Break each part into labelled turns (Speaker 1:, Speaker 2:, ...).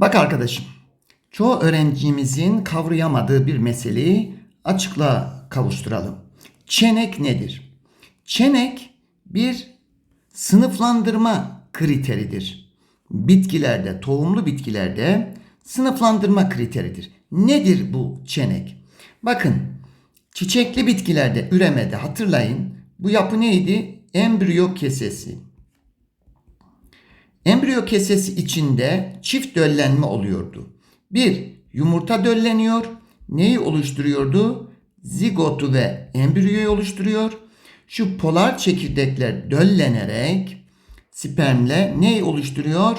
Speaker 1: Bak arkadaşım, çoğu öğrencimizin kavrayamadığı bir meseleyi açıklığa kavuşturalım. Çenek nedir? Çenek bir sınıflandırma kriteridir. Bitkilerde, tohumlu bitkilerde sınıflandırma kriteridir. Nedir bu çenek? Bakın, çiçekli bitkilerde üremede hatırlayın bu yapı neydi? Embriyo kesesi. Embriyo kesesi içinde çift döllenme oluyordu. Bir, yumurta dölleniyor. Neyi oluşturuyordu? Zigotu ve embriyoyu oluşturuyor. Şu polar çekirdekler döllenerek spermle neyi oluşturuyor?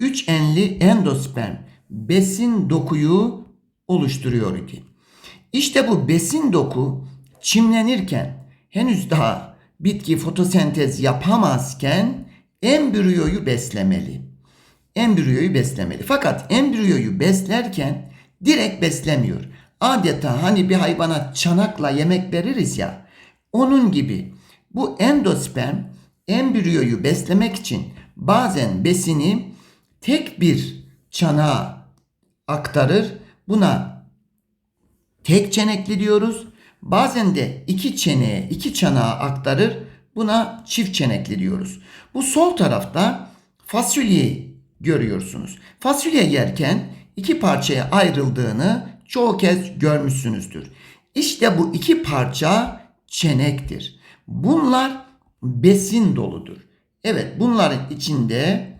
Speaker 1: Üç enli endosperm besin dokuyu oluşturuyor idi. İşte bu besin doku çimlenirken henüz daha bitki fotosentez yapamazken embriyoyu beslemeli. Embriyoyu beslemeli. Fakat embriyoyu beslerken direkt beslemiyor. Adeta hani bir hayvana çanakla yemek veririz ya. Onun gibi bu endosperm embriyoyu beslemek için bazen besini tek bir çanağa aktarır. Buna tek çenekli diyoruz. Bazen de iki çeneğe, iki çanağa aktarır. Buna çift çenekli diyoruz. Bu sol tarafta fasulyeyi görüyorsunuz. Fasulye yerken iki parçaya ayrıldığını çoğu kez görmüşsünüzdür. İşte bu iki parça çenektir. Bunlar besin doludur. Evet bunların içinde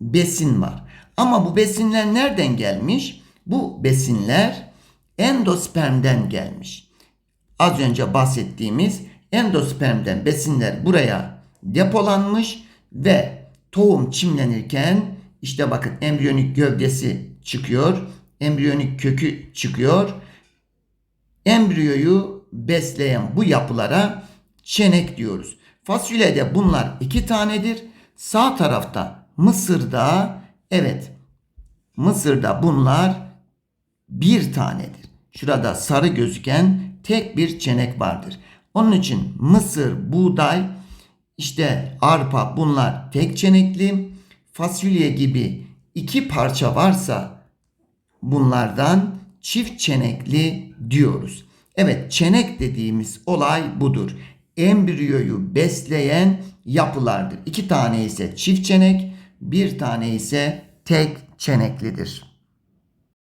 Speaker 1: besin var. Ama bu besinler nereden gelmiş? Bu besinler endospermden gelmiş. Az önce bahsettiğimiz endospermden besinler buraya depolanmış ve tohum çimlenirken işte bakın embriyonik gövdesi çıkıyor, embriyonik kökü çıkıyor. Embriyoyu besleyen bu yapılara çenek diyoruz. Fasulyede bunlar iki tanedir. Sağ tarafta Mısır'da evet Mısır'da bunlar bir tanedir. Şurada sarı gözüken tek bir çenek vardır. Onun için mısır, buğday, işte arpa bunlar tek çenekli. Fasulye gibi iki parça varsa bunlardan çift çenekli diyoruz. Evet çenek dediğimiz olay budur. Embriyoyu besleyen yapılardır. İki tane ise çift çenek, bir tane ise tek çeneklidir.